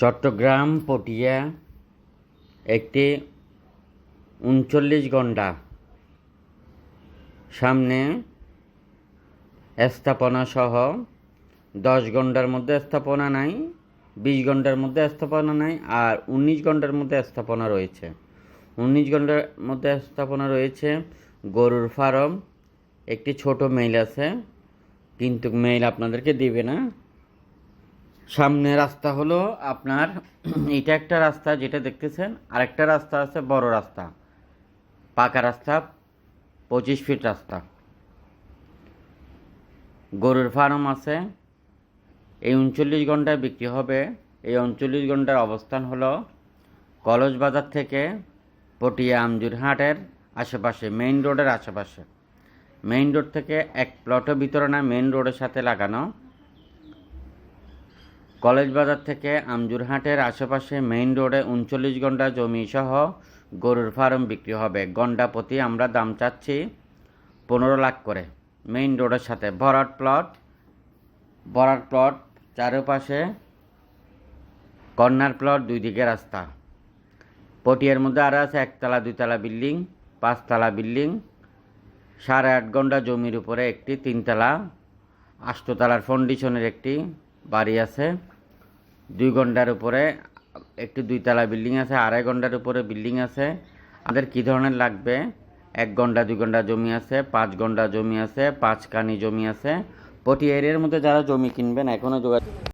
চট্টগ্রাম পটিয়া, একটি উনচল্লিশ ঘণ্টা সামনে স্থাপনা সহ দশ ঘণ্টার মধ্যে স্থাপনা নাই, বিশ ঘণ্টার মধ্যে স্থাপনা নাই, আর উনিশ ঘণ্টার মধ্যে স্থাপনা রয়েছে। উনিশ ঘণ্টার মধ্যে স্থাপনা রয়েছে গরুর ফার্ম। একটি ছোট মেইল আছে, কিন্তু মেইল আপনাদেরকে দিবে না। সামনে রাস্তা হলো আপনার এটা একটা রাস্তা যেটা দেখতেছেন, আরেকটা রাস্তা আছে বড় রাস্তা, পাকা রাস্তা, পঁচিশ ফিট রাস্তা। গরুর ফার্ম আছে, এই উনচল্লিশ ঘন্টায় বিক্রি হবে। এই উনচল্লিশ ঘণ্টার অবস্থান হলো কলজ বাজার থেকে পটিয়া আমজুরহাটের আশেপাশে, মেইন রোডের আশেপাশে। মেইন রোড থেকে এক প্লটের ভিতরে না মেইন রোডের সাথে লাগানো। কলেজ বাজার থেকে আমজুরহাটের আশেপাশে মেইন রোডে উনচল্লিশ ঘণ্টা জমি সহ গরুর ফার্ম বিক্রি হবে। গন্ডা প্রতি আমরা দাম চাচ্ছি পনেরো লাখ করে। মেইন রোডের সাথে ভরাট প্লট ভরাট প্লট চারপাশে কর্নার প্লট দুই দিকে রাস্তা। পটিয়ার মধ্যে আরও আছে একতলা দুইতলা বিল্ডিং, পাঁচতলা বিল্ডিং, সাড়ে আট ঘণ্টা জমির উপরে একটি তিনতলা, আষ্টতলার ফাউন্ডেশনের একটি বাড়ি আছে। দুই ঘণ্টার উপরে, একটি দুইতলা বিল্ডিং আছে, আড়াই ঘণ্টার উপরে বিল্ডিং আছে। আমাদের কি ধরনের লাগবে? এক ঘণ্টা, দুই ঘণ্টা জমি আছে, পাঁচ ঘণ্টা জমি আছে পাঁচ কানি জমি আছে। প্রতি এরিয়ার মধ্যে যারা জমি কিনবেন এখনও যোগাযোগ